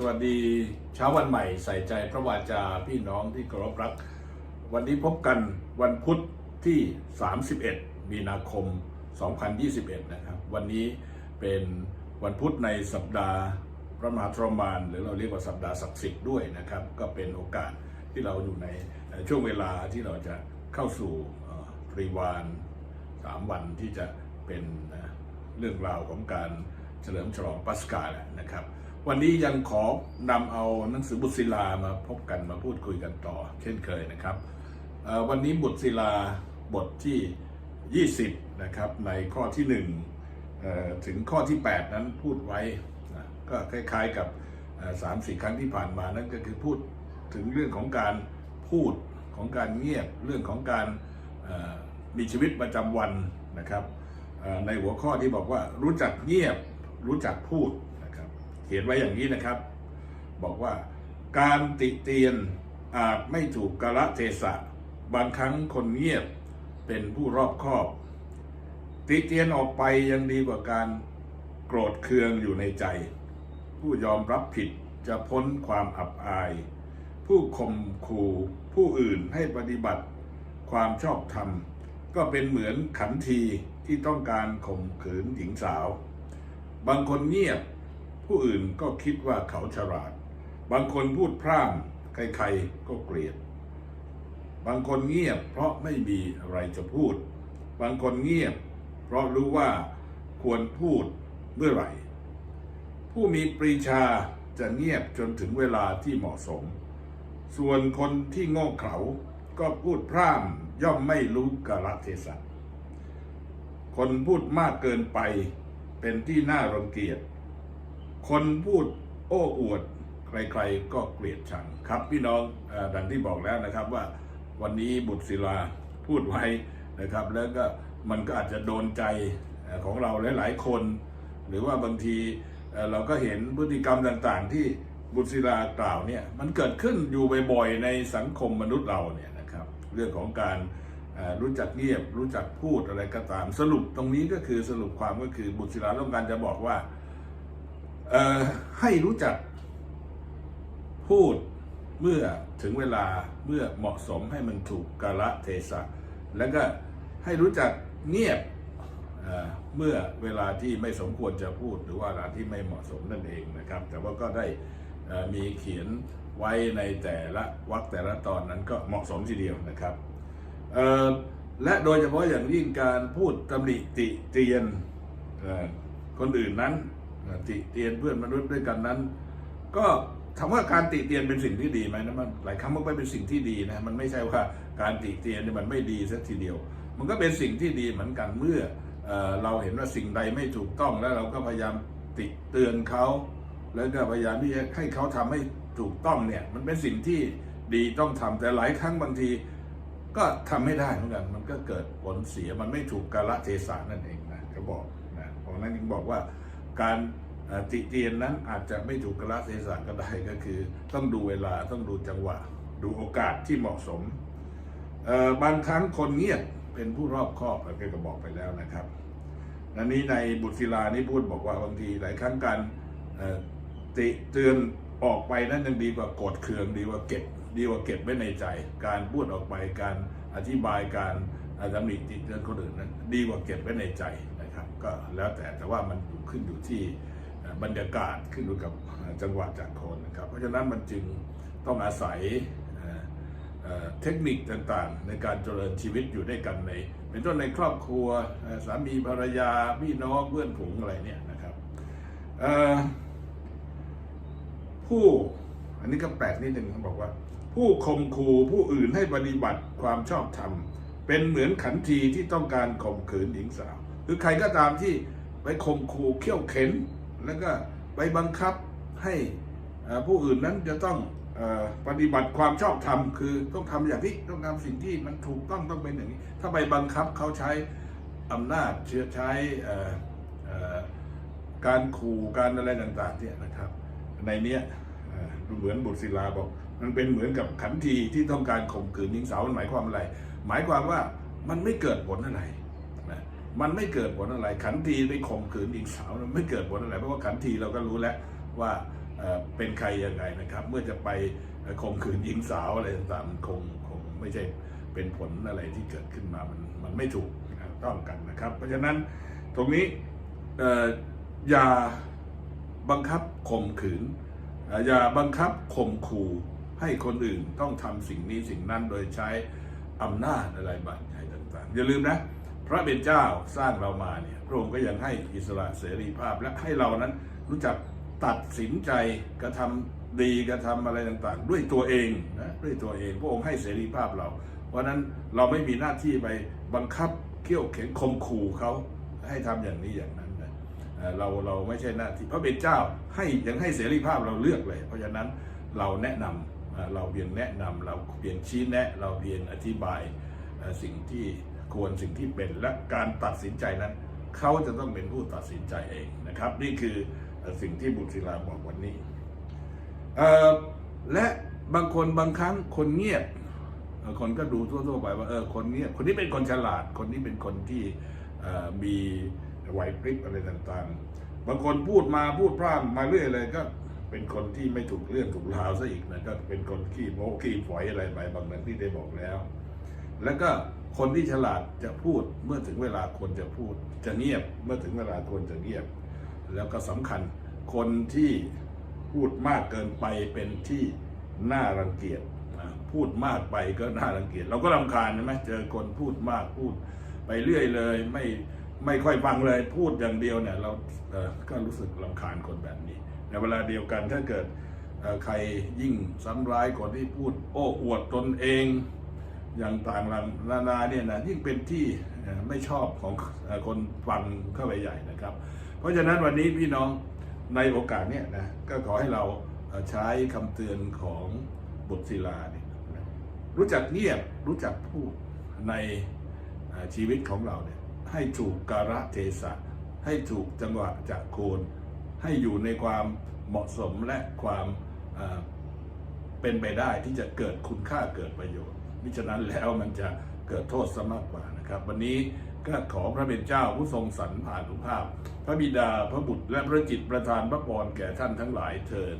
สวัสดีเช้าวันใหม่ใส่ใจพระวาจาพี่น้องที่เคารพรัก วันนี้พบกันวันพุธที่ 31 มีนาคม 2021 นะครับ วันนี้เป็นวันพุธในสัปดาห์พระมหาทรมาน หรือเราเรียกว่าสัปดาห์ศักดิ์สิทธิ์ด้วยนะครับ ก็เป็นโอกาสที่เราอยู่ในช่วงเวลาที่เราจะเข้าสู่ตรีวานสามวันที่จะเป็นเอ่อเรื่องราวของการเฉลิมฉลองปัสกาแหละนะครับ วันนี้ยังขอนำเอาหนังสือบุตรศิลามาพบกันมาพูดคุยกันต่อ เช่นเคยนะครับ วันนี้บุตรศิลาบทที่ 20 นะครับในข้อที่1เอ่อถึงข้อที่ 8 นั้นพูดไว้ก็คล้ายๆกับสามสี่ครั้งที่ผ่านมานั่นก็คือพูดถึงเรื่องของการพูดของการเงียบเรื่องของการมีชีวิตประจำวันนะครับในหัวข้อที่บอกว่ารู้จักเงียบรู้จักพูด เขียนไว้อย่างนี้นะครับ บอกว่าการติเตียนอาจไม่ถูกกาลเทศะ บางครั้งคนเงียบเป็นผู้รอบคอบ ติเตียนออกไปยังดีกว่าการโกรธเคืองอยู่ในใจ ผู้ยอมรับผิดจะพ้นความอับอาย ผู้ข่มขู่ผู้อื่นให้ปฏิบัติความชอบธรรม ก็เป็นเหมือนขันทีที่ต้องการข่มขืนหญิงสาว บางคนเงียบ ผู้อื่นก็คิดว่าเขาฉลาด บางคนพูดพร่ำใครๆก็เกลียด บางคนเงียบเพราะไม่มีอะไรจะพูด บางคนเงียบ เพราะรู้ว่าควรพูดเมื่อไหร่ ผู้มีปรีชาจะเงียบจนถึงเวลาที่เหมาะสม ส่วนคนที่โง่เขลาก็พูดพร่ำย่อมไม่รู้กาลเทศะคนพูดมากเกินไปเป็นที่น่ารังเกียจ คนพูดโอ้อวด ใครๆก็เกลียดชังครับพี่น้องอดังที่บอกแล้วนะครับว่าวันนี้บุตรศิลาพูดไว้นะครับ แล้วก็มันก็อาจจะโดนใจของเราหลาย ๆ คน หรือว่าบางทีเราก็เห็นพฤติกรรมต่างๆ ที่บุตรศิลากล่าวเนี่ยมันเกิดขึ้นอยู่บ่อยๆในสังคมมนุษย์เราเนี่ยนะครับ เรื่องของการรู้จักเงียบรู้จักพูดอะไรก็ตามสรุปตรงนี้ก็คือสรุปความก็คือบุตรศิลาต้องการจะบอกว่า ให้รู้จักพูดเมื่อถึงเวลาเมื่อเหมาะสมให้มันถูกกาลเทศะแล้วก็ให้รู้จักเงียบเเมื่อเวลาที่ไม่สมควรจะพูดหรือว่าเวลาที่ไม่เหมาะสมนั่นเองนะครับ แต่ว่าก็ได้มีเขียนไว้ในแต่ละวรรคแต่ละตอนนั้นก็เหมาะสมทีเดียวนะครับและโดยเฉพาะอย่างยิ่งการพูดตำหนิติเตียนคนอื่นนั้น ติเตียนเพื่อนมนุษย์ด้วยกันนั้น ก็ถามว่าการติเตียนเป็นสิ่งที่ดีไหมนะมันหลายครั้งมันก็เป็นสิ่งที่ดีนะมันไม่ใช่ว่าการติเตียนเนี่ยมันไม่ดีสักทีเดียว มันก็เป็นสิ่งที่ดีเหมือนกันเมื่อเออเราเห็นว่าสิ่งใดไม่ถูกต้องแล้วเราก็พยายามติเตือนเขาแล้วก็พยายามที่จะให้เขาทำให้ถูกต้องเนี่ย มันเป็นสิ่งที่ดีต้องทำแต่หลายครั้งบางที ก็ทำไม่ได้เหมือนกัน มันก็เกิดผลเสียมันไม่ถูกกาลเทศะนั่นเองนะเขาบอกนะเพราะนั้นจึงบอกว่า การติเตียนนั้นอาจจะไม่ถูกกาลเทศะก็ได้ก็คือ ต้องดูเวลาต้องดูจังหวะ ดูโอกาสที่เหมาะสม บางครั้งคนเงียบเป็นผู้รอบคอบเราก็บอกไปแล้วนะครับนันนี้ในบุตรศิลานี่พูดบอกว่าบางทีหลายครั้งการติเตือนออกไปนั้นยังดีกว่าโกรธเคืองดีกว่าเก็บดีกว่าเก็บไว้ในใจ การพูดออกไปการอธิบายการตำหนิติเตือนคนอื่นนั้นดีกว่าเก็บไว้ในใจ นะครับก็แล้วแต่แต่ว่ามันอยู่ขึ้นอยู่ที่บรรยากาศขึ้นอยู่กับจังหวะจากคนนะครับ เพราะฉะนั้นมันจึงต้องอาศัยเเเทคนิคต่างๆ ในการเจริญชีวิตอยู่ด้วยกันใน เป็นต้นในครอบครัวสามีภรรยาพี่น้องเพื่อนฝูงอะไรเนี่ยนะครับผู้อันนี้ก็แปลกนิดนึงเขาบอกว่า ผู้ข่มขู่ผู้อื่นให้ปฏิบัติความชอบธรรมเป็นเหมือนขันทีที่ต้องการข่มขืนหญิงสาว คือใครก็ตามที่ไปข่มขู่เขี่ยวเข็น แล้วก็ไปบังคับให้ผู้อื่นนั้นจะต้องปฏิบัติความชอบธรรมคือต้องทำอย่างนี้ต้องทำสิ่งที่มันถูกต้องต้องเป็นอย่างนี้ ถ้าไปบังคับเขาใช้อำนาจเชื้อใช้การขู่การอะไรต่างๆเนี่ยนะครับ ในเนี้ยเเหมือนบุตรศิลาบอก มันเป็นเหมือนกับขันทีที่ต้องการข่มขืนหญิงสาวมันหมายความอะไร หมายความว่ามันไม่เกิดผลอะไร มันไม่เกิดผลอะไร ขันทีไปข่มขืนหญิงสาวมันไม่เกิดผลอะไรเพราะว่าขันทีเราก็รู้แล้วว่าเป็นใครยังไงนะครับ เมื่อจะไปข่มขืนหญิงสาวอะไรต่างๆมันคงคงไม่ใช่เป็นผลอะไรที่เกิดขึ้นมามันมันไม่ถูกนะต้องกันนะครับ เพราะฉะนั้นตรงนี้อย่าบังคับข่มขืนเอ่ออย่าบังคับข่มขู่ให้คนอื่นต้องทำสิ่งนี้สิ่งนั้นโดยใช้อำนาจอะไรบางอย่างต่างๆ อย่าลืมนะ พระเป็นเจ้าสร้างเรามาเนี่ยพระองค์ก็ยังให้อิสระเสรีภาพและให้เรานั้นรู้จักตัดสินใจกระทำดีกระทำอะไรต่างๆ ด้วยตัวเองนะด้วยตัวเองพระองค์ให้เสรีภาพเรา เพราะนั้นเราไม่มีหน้าที่ไปบังคับเขี่ยวเข็นข่มขู่เขาให้ทำอย่างนี้อย่างนั้นนะเราเราไม่ใช่หน้าที่พระเป็นเจ้าให้ยังให้เสรีภาพเราเลือกเลย เพราะฉะนั้นเราแนะนำเอ่อเราเพียงแนะนำเราเพียงชี้แนะ เราเพียงอธิบายสิ่งที่ ควรสิ่งที่เป็นและการตัดสินใจนั้น เขาจะต้องเป็นผู้ตัดสินใจเองนะครับ นี่คือสิ่งที่บุตรศิลาบอกวันนี้ และบางคนบางครั้งคนเงียบ คนก็ดูทั่วๆไปว่าเออคนเงียบคนนี้เป็นคนฉลาด คนนี้เป็นคนที่มีไหวพริบอะไรต่างๆ บางคนพูดมาพูดพร่ำมาเรื่อยเลยก็เป็นคนที่ไม่ถูกเรื่องถูกราวซะอีกนะก็เป็นคนขี้โม้ขี้ฝอยอะไรไปบางนั้นที่ได้บอกแล้ว แล้วก็ คนที่ฉลาดจะพูดเมื่อถึงเวลาควรจะพูด จะเงียบเมื่อถึงเวลาควรจะเงียบ แล้วก็สำคัญคนที่พูดมากเกินไปเป็นที่น่ารังเกียจพูดมากไปก็น่ารังเกียจเราก็รำคาญใช่ไหมเจอคนพูดมากพูดไปเรื่อยเลย ไม่ไม่ค่อยฟังเลยพูดอย่างเดียวเนี่ยเราเอ่อก็รู้สึกรำคาญคนแบบนี้ในเวลาเดียวกันถ้าเกิดใครยิ่งซ้ำร้ายคนที่พูดโอ้อวดตนเอง อย่างต่างๆนานาเนี่ยนะยิ่งเป็นที่ไม่ชอบของคนฟังเข้าไปใหญ่นะครับ เพราะฉะนั้นวันนี้พี่น้องในโอกาสเนี่ยนะก็ขอให้เราใช้คำเตือนของบทศิลาเนี่ยรู้จักเงียบรู้จักพูดในชีวิตของเราเนี่ยให้ถูกกาลเทศะให้ถูกจังหวะจากโคนให้อยู่ในความเหมาะสมและความเป็นไปได้ที่จะเกิดคุณค่าเกิดประโยชน์ มิฉะนั้นแล้วมันจะเกิดโทษซะมากกว่านะครับ วันนี้ก็ขอพระเป็นเจ้าผู้ทรงสรรผ่านุภาพ พระบิดาพระบุตรและพระจิตประทานพระพรแก่ท่านทั้งหลายเทิน